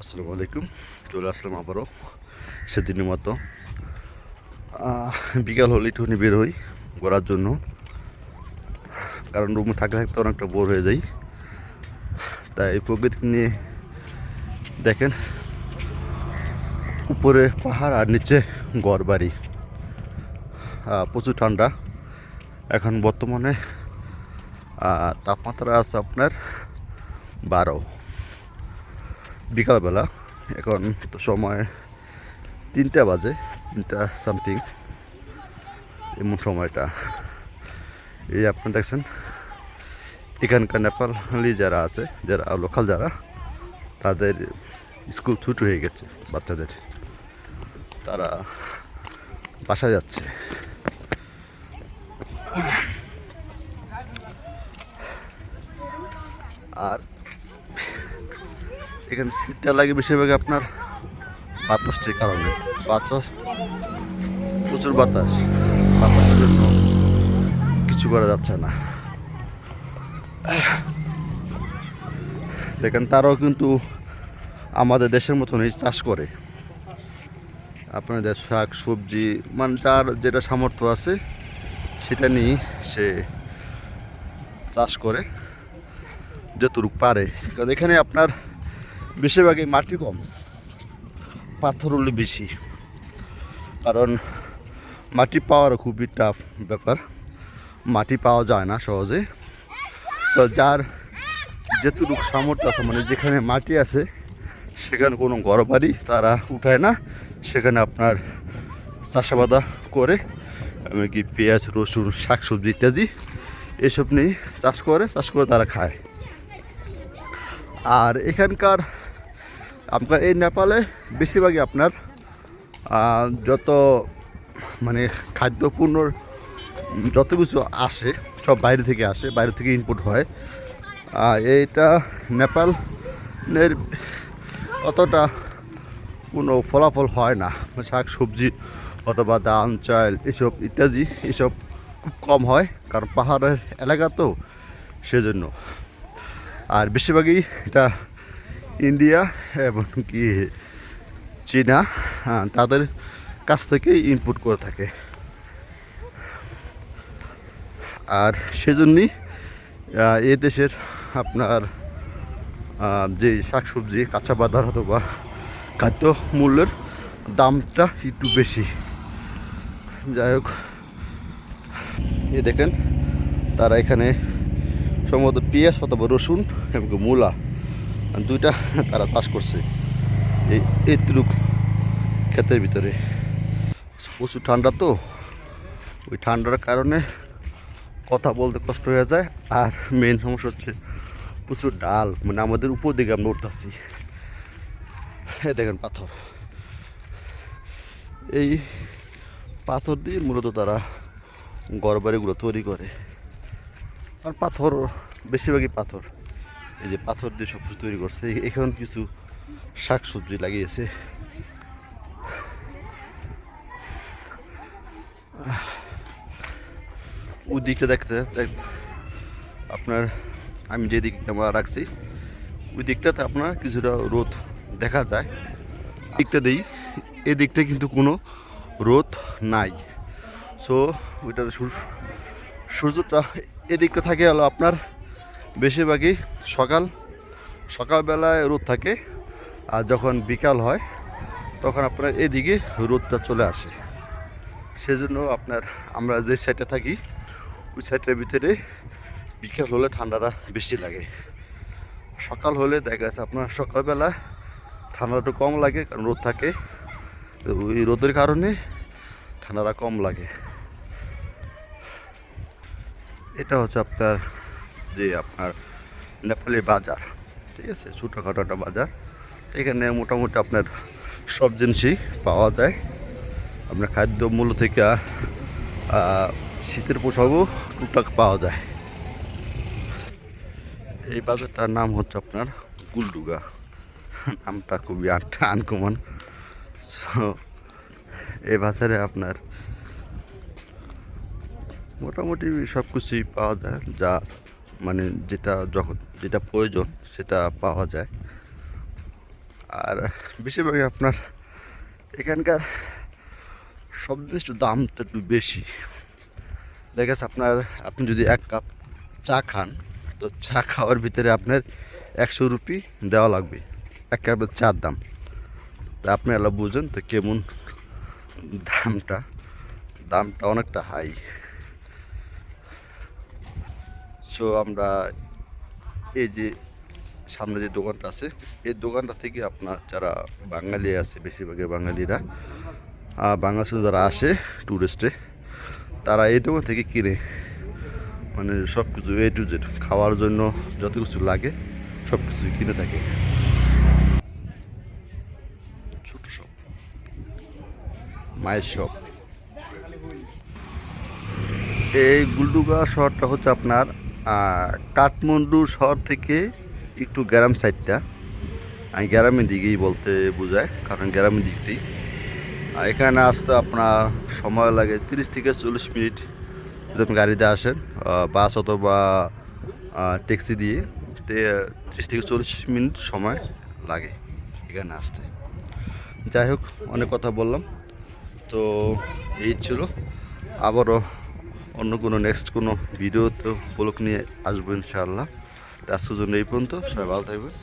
আসসালামু আলাইকুম। চলে আসলাম আবারও। সেদিনের মতো। বিকাল হলে একটুখানি বের হই ঘোরার জন্য। কারণ রুমে থাকতে থাকতে অনেকটা বোর হয়ে যাই। তাই প্রকৃতি নিয়ে দেখেন, উপরে পাহাড় আর নিচে ঘর বাড়ি। প্রচুর ঠান্ডা। এখন বর্তমানে তাপমাত্রা আছে আপনার বারো। বিকালবেলা, এখন তো সময় তিনটা বাজে, তিনটা সামথিং এমন সময়টা। এই আপনি দেখছেন, এখানকার নেপালি যারা আছে, যারা লোকাল যারা, তাদের স্কুল ছুটি হয়ে গেছে বাচ্চাদের। তারা বাসা যাচ্ছে। এখানে শীতটা লাগে বেশিরভাগ আপনার বাতাসটির কারণে। বাতাস, প্রচুর বাতাস। বাতাসের জন্য কিছু করা যাচ্ছে না। দেখেন, তারাও কিন্তু আমাদের দেশের মতনই চাষ করে। আপনাদের শাক, সবজি মানে যার যেটা সামর্থ্য আছে, সেটা নিয়ে সে চাষ করে, যতটুকু পারে। কারণ এখানে আপনার বেশিরভাগই মাটি কম পাথর হলে বেশি। কারণ মাটি পাওয়ার খুবই টাফ ব্যাপার। মাটি পাওয়া যায় না সহজে। তো যার যেটুকু সামর্থ্য আছে মানে যেখানে মাটি আছে, সেখানে কোনো ঘর বাড়ি তারা উঠায় না। সেখানে আপনার চাষাবাদা করে এমনকি পেঁয়াজ, রসুন, শাকসবজি ইত্যাদি এসব নিয়ে চাষ করে চাষ করে তারা খায়। আর এখানকার আপনার এই নেপালে বেশিরভাগই আপনার যত মানে খাদ্যপূর্ণর যত কিছু আসে, সব বাইরে থেকে আসে, বাইরে থেকে ইনপুট হয় এইটা নেপালের অতটা কোনো ফলাফল হয় না। শাক, সবজি অথবা ধান, চাল, এসব ইত্যাদি, এসব খুব কম হয়, কারণ পাহাড়ের এলাকা তো সেজন্য। আর বেশিরভাগই এটা ইন্ডিয়া এবং কি চীনা তাদের কাছ থেকেই ইনপুট করে থাকে। আর সেজন্যই এ দেশের আপনার যে শাকসবজি, কাঁচা বাজার অথবা খাদ্য মূল্যের দামটা একটু বেশি। যাই হোক, এ দেখেন, তারা এখানে সম্ভবত পেঁয়াজ অথবা রসুন এবং মূলা দুইটা তারা চাষ করছে। এই এইটুক ক্ষেতের ভিতরে। প্রচুর ঠান্ডা তো। ওই ঠান্ডার কারণে কথা বলতে কষ্ট হয়ে যায়। আর মেন সমস্যা হচ্ছে প্রচুর ডাল। মানে আমাদের উপর দিকে আমরা উঠতেছি। এই দেখেন পাথর। এই পাথর দিয়ে মূলত তারা ঘরবাড়িগুলো তৈরি করে। আর পাথর, বেশিরভাগই পাথর। এই যে পাথর দিয়ে সব কিছু তৈরি করছে। এখন কিছু শাক সবজি লাগিয়েছে ওই দিকটা দেখতে দেখ- আপনার আমি যে দিক ক্যামেরা রাখছি, ওই দিকটাতে আপনার কিছুটা রোদ দেখা যায়। দিকটা দিই, এই দিকটা কিন্তু কোনো রোদ নাই। সো ওইটার সূর্য সূর্যটা এদিকটা থাকে হলো আপনার বেশিরভাগই সকাল, সকালবেলায় রোদ থাকে আর যখন বিকাল হয়, তখন আপনার এদিকে রোদটা চলে আসে। সেজন্য আপনার আমরা যে সাইডে থাকি, ওই সাইডের ভিতরে বিকাল হলে ঠান্ডাটা বেশি লাগে। সকাল হলে দেখা যাচ্ছে আপনার সকালবেলা ঠান্ডাটা কম লাগে কারণ রোদ থাকে। ওই রোদের কারণে ঠান্ডাটা কম লাগে। এটা হচ্ছে আপনার যে আপনার নেপালি বাজার, ঠিক আছে? ছোটোখাটো একটা বাজার। এখানে মোটামুটি আপনার সব জিনিসই পাওয়া যায়। আপনার খাদ্য মূল্য থেকে শীতের পোশাকও টুকটাক পাওয়া যায়। এই বাজারটার নাম হচ্ছে আপনার গুলডুগা। নামটা খুবই আনকমন। সো এই বাজারে আপনার মোটামুটি সব কিছুই পাওয়া যায়, যা মানে যেটা যখন যেটা প্রয়োজন, সেটা পাওয়া যায়। আর বেশিরভাগই আপনার এখানকার সব জিনিস একটু দামটা একটু বেশি। দেখা যাচ্ছে আপনার, আপনি যদি এক কাপ চা খান, তো চা খাওয়ার ভিতরে আপনার একশো রুপি দেওয়া লাগবে, এক কাপের চার দাম। তা আপনি এলা বুঝেন তো কেমন দামটা। দামটা অনেকটা হাই সো আমরা এই যে সামনে যে দোকানটা আছে, এই দোকানটা থেকে আপনার যারা বাঙালি আছে, বেশিরভাগই বাঙালিরা বাংলাদেশে যারা আসে ট্যুরিস্টে তারা এই দোকান থেকে কিনে মানে সব কিছু এ টু জেড খাওয়ার জন্য যত কিছু লাগে সব কিছু কিনে থাকে। ছোট শপ মায়ের শপ এই গুলডুগা শহরটা হচ্ছে আপনার কাঠমান্ডু শহর থেকে একটু গ্রাম সাইডটা। আমি গ্রামের দিকেই বলতে বোঝায়, কারণ গ্রামের দিকটাই এখানে আসতে আপনার সময় লাগে তিরিশ থেকে চল্লিশ মিনিট। যদি আপনি গাড়িতে আসেন বাস অথবা ট্যাক্সি দিয়ে তিরিশ থেকে চল্লিশ মিনিট সময় লাগে এখানে আসতে। যাই হোক, অনেক কথা বললাম। তো এই ছিল আবারও অন্য কোনো নেক্সট কোনো ভিডিওতে উপলক্ষ নিয়ে আসব ইনশাআল্লাহ। তার জন্য এই পর্যন্ত, সবাই ভালো থাকবেন।